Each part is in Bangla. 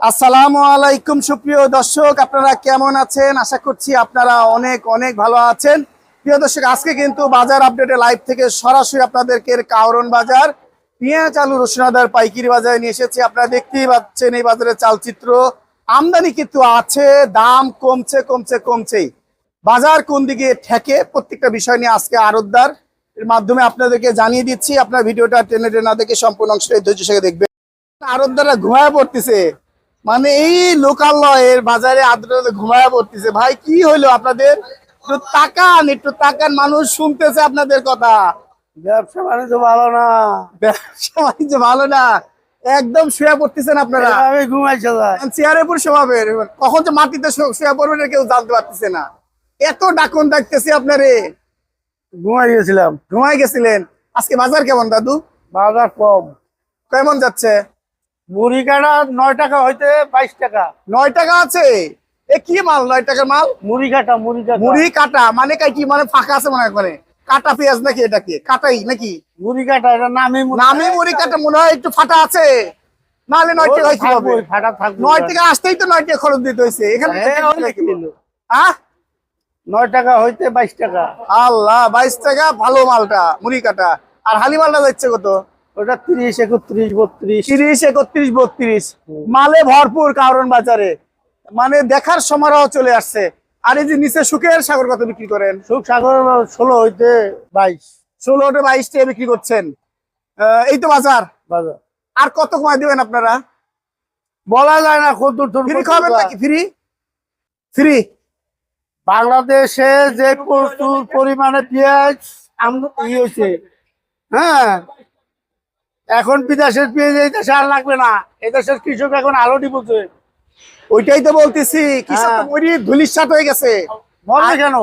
আসসালামু আলাইকুম, সুপ্রিয় দর্শক, আপনারা কেমন আছেন? আশা করছি আপনারা অনেক অনেক ভালো আছেন। প্রিয় দর্শক, আজকে কিন্তু বাজার আপডেটে লাইভ থেকে সরাসরি আপনাদেরকে কাউরন বাজার, পেঁয়াজ, আলু রসুনাদার পাইকারি বাজারে নিয়ে এসেছি। আপনারা দেখতেই পাচ্ছেন এই বাজারের চালচিত্র। আমদানি কিন্তু আছে, দাম কমছে কমছে, কমছেই। বাজার কোন দিকে ঠেকে, প্রত্যেকটা বিষয় নিয়ে আজকে আরতদার এর মাধ্যমে আপনাদেরকে জানিয়ে দিচ্ছি, আপনার ভিডিওটা টেনে টেনে দেখে সম্পূর্ণ অংশটা ধৈর্য সঙ্গে দেখবেন। আরতদাররা ঘুমায় পড়তেছে। মানে এই লোকাল এর বাজারে আদ্রতা ঘুমায় পড়তেছে। ভাই কি হইল আপনাদের? একটু তাকান একটু তাকান মানুষ শুনতেছে আপনাদের কথা। ব্যবসা বাণিজ্য ভালো না। ব্যবসা বাণিজ্য ভালো না। একদম শুয়ে পড়তেছেন আপনারা। আমি ঘুমাইছে যাই চেয়ারে পুরো শোভাবেন কখন যে মাটিতে শুয়ে পড়বেন কেউ জানতে পারতেছে না। এত ডাকন ডাকতেছি আপনারে। ঘুমাই গেছিলাম। ঘুমাই গেছিলেন। আজকে বাজার কেমন দাদু? বাজার কম। কেমন যাচ্ছে? মুড়ি কাটা নয় টাকা হইতে বাইশ টাকা। নয় টাকা আছে? এ কি মাল? নয় টাকার মাল? মুড়ি কাটা মুড়ি কাটা। মুড়ি কাটা মানে কি মানে ফাঁকা আছে মনে মানে কাটা পেঁয়াজ নাকি এটাকে? কাটাই নাকি? মুড়ি কাটা এটা নামে নামে মুড়ি কাটা মনে হয় একটু ফাটা আছে। নাহলে নয় টাকা ফাটা থাকবে নয় টাকা আসতেই তো নয় টাকা খরচ দিতে হয়েছে এখানে। আহ? নয় টাকা হইতে বাইশ টাকা। আল্লাহ বাইশ টাকা ভালো মালটা মুড়ি কাটা। আর হালি মালটা যাচ্ছে কত? ওটা তিরিশ একত্রিশ বত্রিশ। তিরিশ একত্রিশ বত্রিশ। মালে ভরপুর কারণ বাজারে। মানে দেখার সমারোহ চলে আসছে। আর এই যে নিচে সুখের সাগর কত বিক্রি করেন? সুখ সাগর ষোলো হইতে বাইশ। ষোলোটা বাইশ টাকা বিক্রি করছেন। এই তো বাজার। বাজার। আর কত কমায় দিবেন আপনারা? বলা যায় না কত দূর ফ্রি খাবেন নাকি? ফ্রি? ফ্রি। বাংলাদেশে যে প্রচুর পরিমাণে পেঁয়াজ হয়েছে। হ্যাঁ এখন বিদেশের পেঁয়াজ এই দেশে আর লাগবে না। এই দেশের কৃষক এখন আলো ডিপুছে ওইটাই তো বলতেছি কৃষক হ্যাঁ। মরি ধুলির সাথ হয়ে গেছে। মরবে কেন?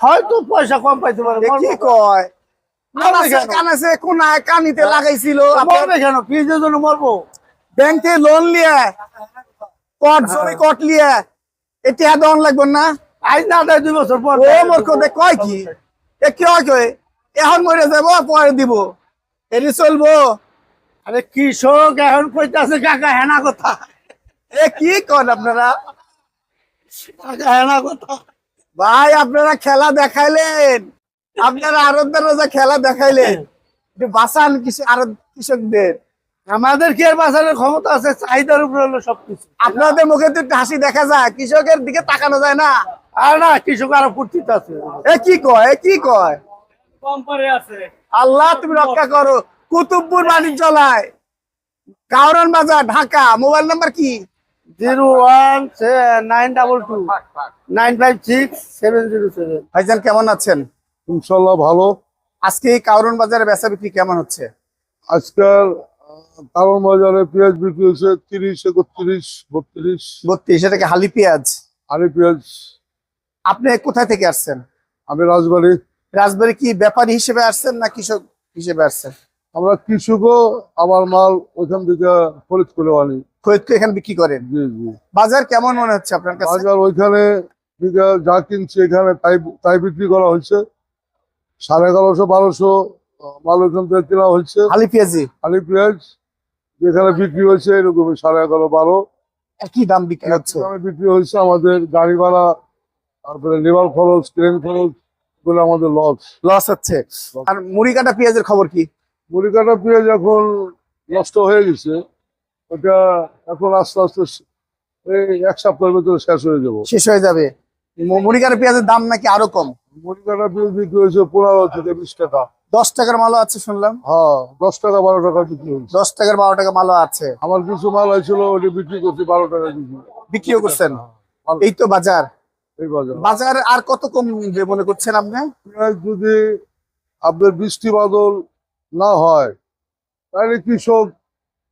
হয়তো পয়সা কম পাইতে পারে কি কয়? কানিতে লাগাইছিল মরবে কেন? পেঁয়াজের জন্য মরবো? ব্যাংক থেকে লোন লিয়ে কট জমি কট লিয়ে এটি দন লাগবে না? আজ না দেয় দুই বছর পর ও মোর কয় কি? এ কি হয় এখন মরে যাব পরে দিব। এটি চলবো। আরে কৃষক এখন কইতাছে কাকা হেনা কথা। এ কি কন আপনারা? কাকা হেনা কথা। ভাই আপনারা খেলা দেখাইলেন। আপনারা আরবদারা যা খেলা দেখাইলেন। একটু বাঁচান কিছু আরও কৃষকদের। আমাদের কি আর বাঁচানোর ক্ষমতা আছে? চাহিদার উপরে হলো সবকিছু। আপনাদের মুখে তো একটু হাসি দেখা যায়। কৃষকের দিকে তাকানো যায় না। আর না কৃষক আরও ফুর্তিত আছে। এ কি কয়? এ কি কয়? কম্পারে আছে। আল্লাহ তুমি রক্ষা করো। কুতুবপুর বাণিজ্যালয় কাউরান বাজার ঢাকা। মোবাইল নাম্বার কি? Zero one nine double two. Nine five six seven zero seven. ভাইজান কেমন আছেন? ইনশাল্লাহ ভালো। আজকে এই কাউরন বাজারে বেচা বিক্রি কেমন হচ্ছে? আজকাল আহ, কারণ বাজারে পেঁয়াজ বিক্রি হয়েছে তিরিশ একত্রিশ বত্রিশ। বত্রিশ এটাকে হালি পেঁয়াজ? আরে পেঁয়াজ। আপনি কোথায় থেকে আসছেন? আমি রাজবাড়ি। রাজবাড়ি কি ব্যাপারী হিসেবে আসছেন না কৃষক হিসেবে আসছেন? আমরা কৃষকও আমার মাল ওইখান থেকে খরিদ করে আনি। ফরিদকে এখানে বিক্রি করেন? জি জি। বাজার কেমন মনে হচ্ছে আপনার কাছে? বাজার ওইখানে যা কিনছে এখানে তাই তাই বিক্রি করা হয়েছে। সাড়ে এগারোশো বারোশো মাল ওইখান থেকে কেনা হয়েছে। হালি পেঁয়াজি? আলি পেঁয়াজ যেখানে বিক্রি হয়েছে এরকম সাড়ে এগারো বারো। একই দাম বিক্রি হচ্ছে? বিক্রি হয়েছে আমাদের গাড়ি ভাড়া তারপরে লেবার খরচ ট্রেন খরচ বলে আমাদের লস লস হচ্ছে। আর মুড়ি কাটা পেঁয়াজের খবর কি? মুড়ি কাটা পেঁয়াজ এখন নষ্ট হয়ে গেছে। ওটা এখন আস্তে আস্তে এই এক সপ্তাহের ভিতরে শেষ হয়ে যাব। শেষ হয়ে যাবে। মুড়ি কাটা পেঁয়াজের দাম নাকি আরও কম? মুড়ি কাটা পেঁয়াজ বিক্রি হয়েছে পনেরো থেকে বিশ টাকা। দশ টাকার মালও আছে শুনলাম। হ্যাঁ দশ টাকা বারো টাকা বিক্রি হয়েছে। দশ টাকার বারো টাকা মালও আছে। আমার কিছু মাল হয়েছিল ওটা বিক্রি করছি বারো টাকা বিক্রি। বিক্রিও করছেন? এই তো বাজার। বাজার। আর কত কম মনে করছেন আপনি? যদি আপনার বৃষ্টি বাদল না হয় তাহলে কৃষক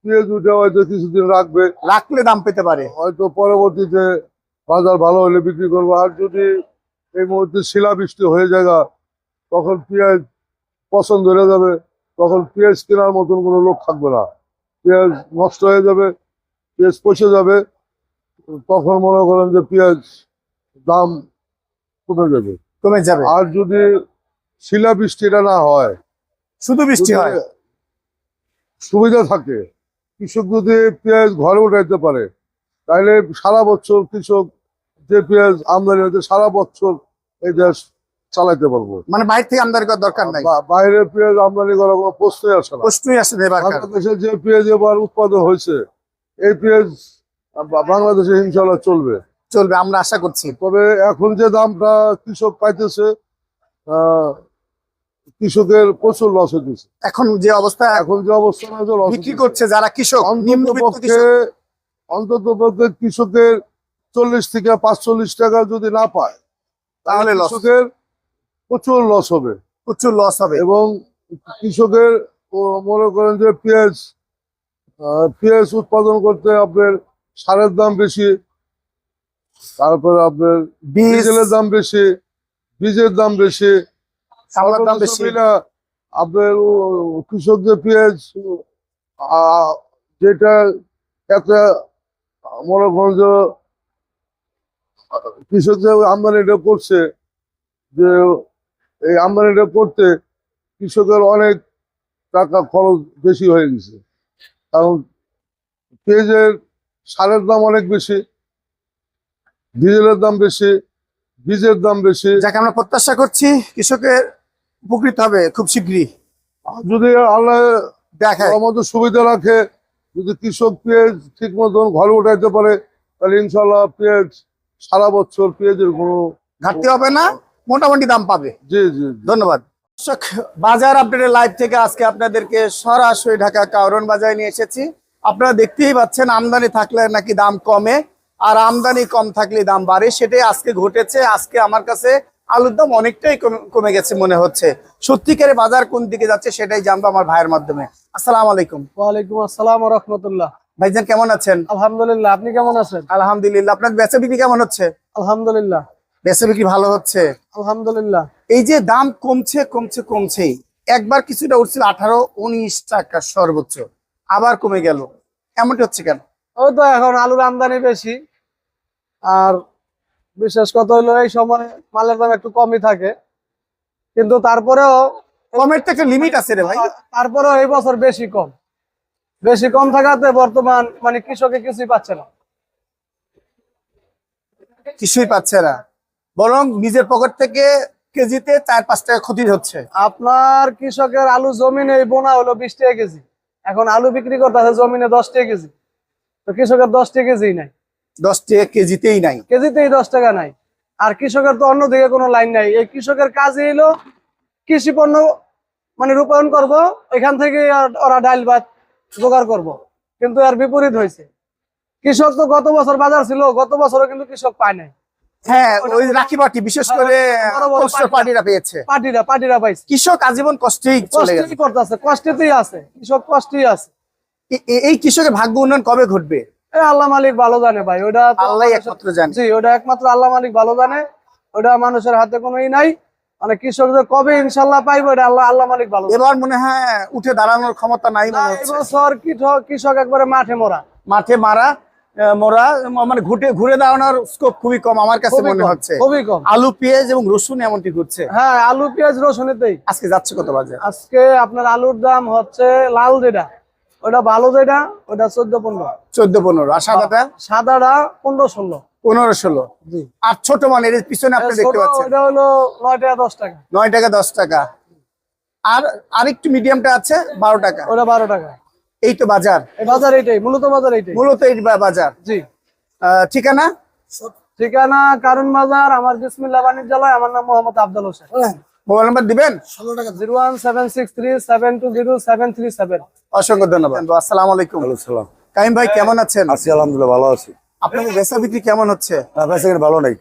পেঁয়াজ উঠে হয়তো কিছুদিন রাখবে। রাখলে দাম পেতে পারে। হয়তো পরবর্তীতে বাজার ভালো হলে বিক্রি করব। আর যদি এই মুহূর্তে শিলাবৃষ্টি হয়ে যায় তখন পেঁয়াজ পছন্দ হয়ে যাবে। তখন পেঁয়াজ কেনার মতন কোনো লোক থাকবে না। পেঁয়াজ নষ্ট হয়ে যাবে পেঁয়াজ পচে যাবে। তখন মনে করেন যে পেঁয়াজ দাম কমে যাবে। কমে যাবে। আর যদি শিলাবৃষ্টিটা না হয় শুধু বৃষ্টি হয়? সুবিধা থাকে কৃষক যদি পেঁয়াজ ঘরে উঠাইতে পারে তাহলে সারা বছর কৃষক যে পেঁয়াজ আমদানি হচ্ছে সারা বছর এই দেশ চালাইতে পারব। মানে বাইরে থেকে আমদানি করার দরকার নাই? বাইরে পেঁয়াজ আমদানি করার কোনো প্রশ্নই আসে না। প্রশ্নই আসে বাংলাদেশে যে পেঁয়াজ এবার উৎপাদন হয়েছে এই পেঁয়াজ বাংলাদেশে ইনশাল্লাহ চলবে। চলবে আমরা আশা করছি। তবে এখন যে দামটা কৃষক পাইতেছে কৃষকের প্রচুর লস হইতেছে। এখন যে অবস্থা এখন যে অবস্থা বিক্রি করছে যারা কৃষক অন্তত পক্ষে কৃষকের চল্লিশ থেকে পাঁচচল্লিশ টাকা যদি না পায় তাহলে। কৃষকের প্রচুর লস হবে। প্রচুর লস হবে। এবং কৃষকের মনে করেন যে পেঁয়াজ পেঁয়াজ উৎপাদন করতে আপনার সারের দাম বেশি তারপরে আপনার ডিজেলের দাম বেশি বীজের দাম বেশি চাউলের দাম বেশি। মিলা আপনার কৃষকদের পেঁয়াজ যেটা একটা মনে করেন যে আহ, কৃষকদের আমদানিটা করছে যে এই আমদানিটা করতে কৃষকের অনেক টাকা খরচ বেশি হয়ে গেছে। কারণ পেঁয়াজের সারের দাম অনেক বেশি। ডিজেলের দাম বেশি বীজের দাম বেশি। যাকে আমরা প্রত্যাশা করছি কৃষকের উপকৃত হবে খুব শীঘ্রই। যদি আল্লাহ দেখায়। আমাদের সুবিধা রাখে যদি কৃষক পেঁয়াজ ঠিক মতন ঘরে উঠাইতে পারে তাহলে ইনশাল্লাহ পেঁয়াজ সারা বছর পেঁয়াজের কোনো ঘাটতি হবে না মোটামুটি দাম পাবে। জি জি জি। ধন্যবাদ। দর্শক বাজার আপডেটের লাইভ থেকে আজকে আপনাদেরকে সরাসরি ঢাকা কাউরন বাজারে নিয়ে এসেছি। আপনারা দেখতেই পাচ্ছেন আমদানি থাকলে নাকি দাম কমে। আর আমদানি কম থাকলে দাম বাড়ে সেটাই আজকে ঘটেছে। আজকে আমার কাছে আলুর দাম অনেকটাই কমে- গেছে মনে হচ্ছে। সত্যিকারে বাজার কোন দিকে যাচ্ছে সেটাই জানব আমার ভাইয়ের মাধ্যমে। আসসালামু আলাইকুম। ওয়ালাইকুম আসসালাম রহমতুল্লাহ। ভাইজান কেমন আছেন? আলহামদুলিল্লাহ আপনি কেমন আছেন? আলহামদুলিল্লাহ। আপনার বেচা বিক্রি কেমন হচ্ছে? আলহামদুলিল্লাহ। বেচা বিক্রি ভালো হচ্ছে? আলহামদুলিল্লাহ। এই যে দাম কমছে কমছে কমছেই। একবার কিছুটা উঠছিল আঠারো উনিশ টাকা সর্বোচ্চ। আবার কমে গেল। এমনটি হচ্ছে কেন? ও তো এখন আলুর আমদানি বেশি। আর বিশেষ কথা হলো এই সময় মালের দাম একটু কমই থাকে। কিন্তু তারপরেও কমের তো একটা লিমিট আছে রে ভাই। তারপরেও এই বছর বেশি কম। বেশি কম থাকাতে বর্তমান মানে কৃষকে কিছুই পাচ্ছে না। কিছুই পাচ্ছে না। বরং নিজের পকেট থেকে কেজিতে চার পাঁচ টাকা ক্ষতি হচ্ছে। আপনার কৃষকের আলু জমিনে বোনা হলো বিশ টাকা কেজি। এখন আলু বিক্রি করতেছে জমিনে দশ টাকা কেজি। তো কৃষকের দশ টাকা কেজি নাই। দশ টাকা কেজিতেই নাই। কেজিতেই দশ টাকা নাই। আর কৃষকের তো অন্যদিকে কোনো লাইন নাই। এই কৃষকের কাজই হলো কৃষি পণ্য মানে রূপায়ণ করব এখান থেকে ওরা ডাল ভাত জোগাড় করব। কিন্তু আর বিপরীত হয়েছে। কৃষক তো গত বছর বাজার ছিল গত বছরও কিন্তু কৃষক পায় নাই। হ্যাঁ ওই রাখি বিশেষ করে বড় বড় পোস্টার পেয়েছে। পার্টিরা পাইছে। কৃষক আজীবন কষ্টেই করতেছে কষ্টেতেই আছে। কৃষক কষ্টেই আছে। এই কৃষকের ভাগ্য উন্নয়ন কবে ঘটবে? আল্লাহ মালিক ভালো জানে ভাই ওটা আল্লাহ একমাত্র জানে। জি ওটা একমাত্র আল্লাহ মালিক ভালো জানে ওটা মানুষের হাতে কোনো ই নাই। মানে কৃষক যে কবে ইনশাল্লাহ পাইবো এটা আল্লাহ আল্লাহ মালিক ভালো এবার মনে হয় উঠে দাঁড়ানোর ক্ষমতা নাই এবছর কৃষক কৃষক একবারে মাঠে মরা। মাঠে মারা মোরা মানে ঘুরে ঘুরে দাঁড়ানোর স্কোপ খুবই কম আমার কাছে মনে হচ্ছে। খুবই কম। আলু পেঁয়াজ এবং রসুন এমনটি ঘুরছে। হ্যাঁ আলু পেঁয়াজ রসুনেতেই। আজকে যাচ্ছে কত বাজে আজকে আপনার আলুর দাম হচ্ছে লাল যেটা ওটা ভালো যেটা ওটা চোদ্দ পনেরো। চোদ্দ পনেরো। আর সাদাটা? সাদাটা পনেরো ষোলো। পনেরো ষোলো। আর ছোট মানের পিছনে আপনি দেখতে পাচ্ছেন। ওটা হলো নয় টাকা দশ টাকা। নয় টাকা দশ টাকা। আর আরেকটু মিডিয়ামটা আছে বারো টাকা। ওটা বারো টাকা। এই তো বাজার। এই বাজার এইটাই মূলত বাজার এইটাই। মূলত এই বাজার। জি। ঠিকানা? ঠিকানা কারণ বাজার আমার বিসমিল্লা বাণিজ্যালয় আমার নাম মোহাম্মদ আব্দুল হোসেন। মোবাইল নাম্বার দিবেন? Zero one seven six three seven two zero seven three seven. অসংখ্য ধন্যবাদ। আসসালামু আলাইকুম। সালাম। কাইম ভাই কেমন আছেন? আছি আলহামদুলিল্লাহ ভালো আছি। আপনার বেচা বিক্রি কেমন হচ্ছে? ভালো নাই।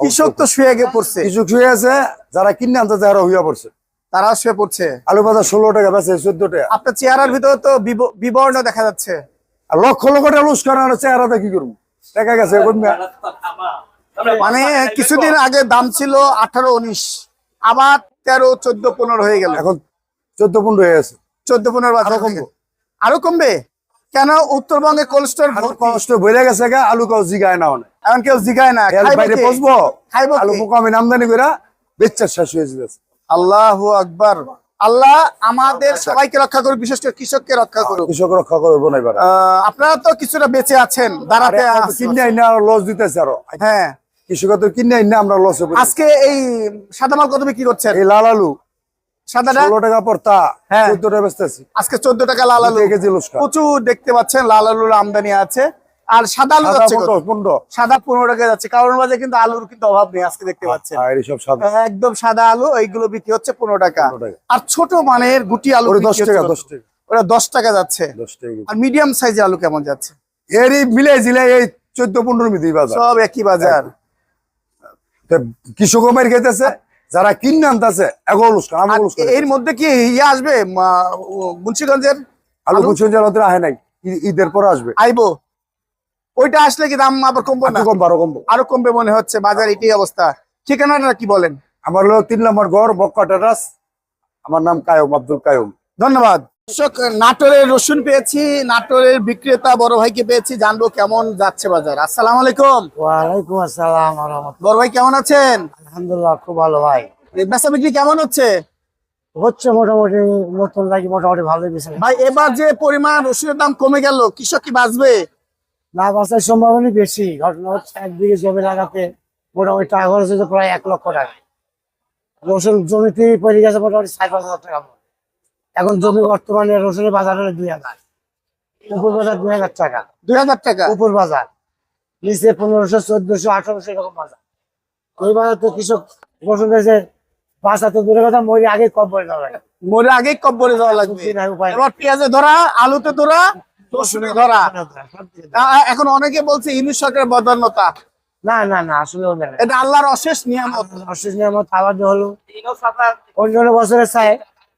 কৃষক তো শুয়ে গিয়ে পড়ছে। কিছু শুয়ে আছে যারা কিনে আনতে যারা হইয়া পড়ছে। তারাও শুয়ে পড়ছে। আলু বাজার ষোলো টাকা বেঁচে চোদ্দ টাকা। আপনার চেহারার ভিতরে তো বিব- বিবর্ণ দেখা যাচ্ছে। আর লক্ষ লক্ষ টাকা লুস করার চেহারাটা কি করব? দেখা গেছে মানে কিছুদিন আগে দাম ছিল আঠারো উনিশ। আবার তেরো চোদ্দ পনেরো হয়ে গেল। এখন চোদ্দ পনেরো হয়ে গেছে। চোদ্দ পনেরো বাজার আরও কমবে। আরও কমবে? কেন উত্তরবঙ্গে কোল্ড স্টোর আলু গেছে গা আলু কাউ জিগায় না। অনেক এখন কেউ জিগায় না এর খাইবো বাইরে কে? খাইবো আলু কে? মোকামিন আমদানি করে বেচার শেষ হয়ে যেতেছে আল্লাহু আকবার। আল্লাহ আমাদের সবাইকে রক্ষা করুক বিশেষ করে কৃষককে রক্ষা করুক। কৃষক রক্ষা করব না এবার আহ, আপনারা তো কিছুটা বেঁচে আছেন দাঁড়াতে লস দিতেছে আরও। হ্যাঁ। কৃষক তো কিনে আইনে আমরা লস আজকে এই সাদা মাল কত বিক্রি করছেন? এই লাল আলু। সাদাটা? ষোলো টাকা হ্যাঁ। চোদ্দ টাকা বেচতেছি। আজকে চোদ্দ টাকা লাল আলু। প্রচুর দেখতে পাচ্ছেন লাল আলুর আমদানি আছে। আর সাদা আলু সাদা যাচ্ছে পনেরো পনেরো। সাদা পনেরো টাকা যাচ্ছে। কারণ কিন্তু আলুর কিন্তু অভাব নেই আজকে দেখতে পাচ্ছেন। এইসব সাদা। একদম সাদা আলু এইগুলো বিক্রি হচ্ছে পনেরো টাকা। আর ছোট মানের গুটি আলু দশ টাকা দশ টাকা। দশ টাকা যাচ্ছে। আর মিডিয়াম সাইজের আলু কেমন যাচ্ছে? এরই মিলে জিলে এই চোদ্দ পনেরো মিদি বাজার। সব একই বাজার। কৃষক মার খেতেছে যারা কিনে আনতেছে এগো লুস্কান আর এর মধ্যে কি ইয়ে আসবে? মুন্সিগঞ্জের? আলু? কুচন জানাতে আহে নাই ঈদের পর আসবে। আইবো। ওইটা আসলে কি দাম আবার কমবো না? একটু কম বারো কম আরও কমবে মনে হচ্ছে বাজার এটাই অবস্থা। ঠিকানাটা কি বলেন? আমার লোক তিন নম্বর ঘর বক্কা আমার নাম কায়ম আব্দুল কায়ম। ধন্যবাদ। দর্শক নাটোরের রসুন পেয়েছি নাটোরের বিক্রেতা বড় ভাইকে পেয়েছি জানব কেমন যাচ্ছে বাজার। আসসালামু আলাইকুম। ওয়ালাইকুম আসসালাম বড় ভাই কেমন আছেন? আলহামদুলিল্লাহ খুব ভালো ভাই। বেচা বিক্রি কেমন হচ্ছে? হচ্ছে মোটামুটি নতুন লাগি মোটামুটি ভালোই বেশি ভাই এবার যে পরিমাণ রসুনের দাম কমে গেল কৃষক কি বাঁচবে? না বাঁচার সম্ভাবনা বেশি। ঘটনা হচ্ছে একদিকে জমি লাগাতে মোটামুটি টাকা খরচ হচ্ছে প্রায় এক লক্ষ টাকা। রসুন জমিতে পড়ে গেছে মোটামুটি সাড়ে পাঁচ হাজার টাকা। এখন জমি বর্তমানে রসুনের বাজার হলো দুই হাজার। উপর বাজার দুই হাজার টাকা। দুই হাজার টাকা? উপর বাজার। নিচে পনেরোশো চোদ্দশো আঠারোশো এরকম বাজার। ওই বাজার তো কৃষক রসুন এসে বাঁচাতে দূরের কথা মরি আগে কম পড়ে যাওয়া লাগে মরে আগে কব্বরে যাওয়া লাগবে। এবার পেঁয়াজে ধরা আলুতে ধরা রসুনে ধরা। এখন অনেকে বলছে ইউনিশ সরকারের বদান্যতা। না না না আসলে এটা আল্লাহর অশেষ নিয়ামত। অসুস্থ নিয়ামত আবাদ হলো। অন্য বছরের চাই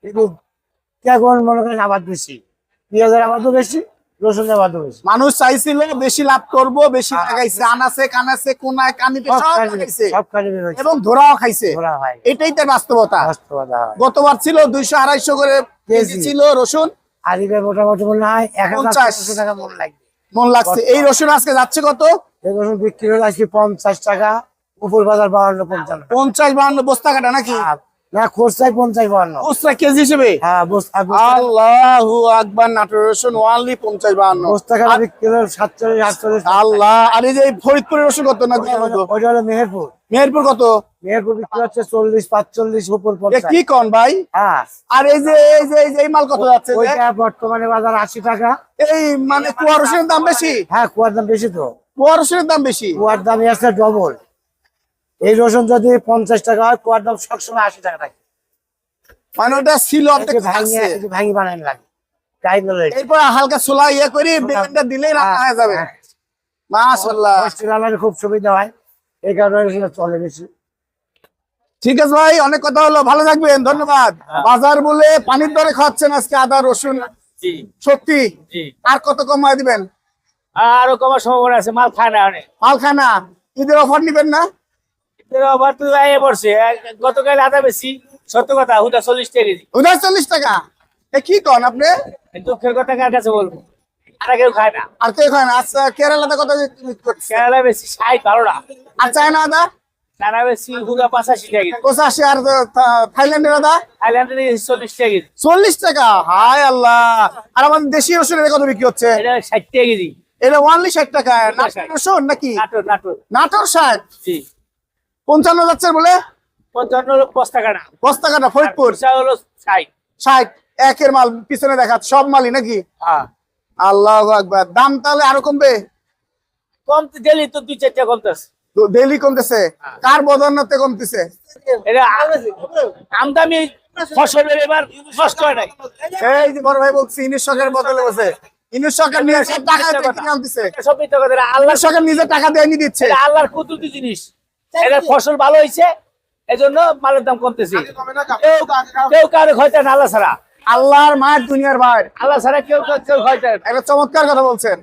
কিন্তু এখন মনে করেন আবাদ বেশি পেঁয়াজের আবাদও বেশি রসুনের আবাদও বেশি। মানুষ চাইছিল বেশি লাভ করব বেশি লাগাইছে আনাছে কানাছে কোনায় কানিতে সব সব সব কাজে এবং ধরাও খাইছে। ধরা হয়। এটাই তার বাস্তবতা। বাস্তবতা গতবার ছিল দুইশো আড়াইশো করে কেজি। ছিল রসুন। মোটামুটি মনে হয় টাকা মন লাগবে। মন লাগছে। এই রসুন আজকে যাচ্ছে কত? এই রসুন বিক্রি হলো আজকে পঞ্চাশ টাকা উপর বাজার বাহান্ন পঞ্চান্ন টাকা। পঞ্চাশ বাহান্ন বস্তা কাটা নাকি? আর না খরচায় পঞ্চাশ বাহান্ন। বস্তা কেজি হিসেবে? হ্যাঁ বস্তা বস্তা- আল্লাহু আকবার নাটোর ওয়ানলি পঞ্চাশ বাহান্ন। হলো সাতচল্লিশ আল্লাহ আর এই যে ফরিদপুরের রসুন কত না ওইটা হলো মেহেরপুর। মেহেরপুর কত? মেহেরপুর বিক্রি হচ্ছে চল্লিশ পাঁচচল্লিশ উপর কি কন ভাই? হ্যাঁ। আর এই যে এই যে এই মাল কত যাচ্ছে? বর্তমানে বাজার আশি টাকা। এই মানে কুয়া রসুনের দাম বেশি? হ্যাঁ কুয়ার দাম বেশি তো। কুয়া রসুনের দাম বেশি? কুয়ার দামই আছে ডবল। এই রসুন যদি পঞ্চাশ টাকা হয় কুয়ার দাম সবসময় আশি টাকা থাকে। মানে ওটা ছিল ভাঙি থাকছে। একে ভাঙি বানানো লাগে। এরপর হালকা সোলা ইয়ে করি বেগুনটা দিলেই রান্না হয়ে যাবে। হ্যাঁ। মাশাআল্লাহ। খুব সুবিধা হয়। এই কারণে চলে বেশি। ঠিক আছে ভাই অনেক কথা হলো। ভালো থাকবেন ধন্যবাদ। বাজার বলে পানির দরে খাচ্ছেন আজকে আদা রসুন। সত্যি? আর কত কমায় দিবেন? আরও কমার সম্ভাবনা আছে মাল খায় না মালখানা ঈদের অফার নিবেন না? আবার তো আইয়ে পড়ছে। গতকাল আদা বেশি সত্য কথা হুদা চল্লিশ টাকা কেজি। উদার চল্লিশ টাকা? এ কি কন আপনি? দুঃখের কথা কার কাছে বলব? আর কেউ খায় না। আর খান আচ্ছা কেরালাতে কত কেরালা বেশি ষাট বারোটা আর চায়না আদা? চানা বেশি হুদা পঁচাশি টাকা পঁচাশি আর থাইল্যান্ডের আদা? থাইল্যান্ডের চল্লিশ টাকা কেজি। চল্লিশ টাকা? হায় আল্লাহ! আর আমাদের দেশি রসুনের কত বিক্রি হচ্ছে? এটা ষাট টাকা কেজি। এটা ওয়ানলি ষাট টাকা। নাটোর রসুন নাকি? নাটোর নাটোর। নাটোর ষাট? পঞ্চান্ন যাচ্ছে বলে? পঞ্চান্ন বস্তা কাটা ফরিদপুর। হলো ষাট ষাট একের মাল পিছনে দেখাচ্ছে সব মালই নাকি? হ্যাঁ। আল্লাহ আকবার। দাম তাহলে আরও কমবে? কমতে গেলি তো দুই চারটা কমতেছে। ডেলি কমতেছে? কার বদন্যতে কমতেছে? আমদামি ফসলের এবার নষ্ট হয় নাই। এই যে বড় ভাই বলছি ইনিশ বদলে বসে ইনিশ সরকার সব টাকা দিয়ে কিনে আনতেছে। এটা সব মিথ্যা কথা। এটা আল্লাহ সরকার নিজে টাকা দিয়ে দিচ্ছে। আল্লাহর কুদরতি জিনিস। এটা ফসল ভালো হয়েছে এই জন্য মালের দাম কমতেছে। কেউ কারও খয়টা না আল্লাহ ছাড়া। আল্লাহর মাঠ দুনিয়ার ভাই আল্লাহ ছাড়া কেউ কেউ খয়টা এটা চমৎকার কথা বলছেন।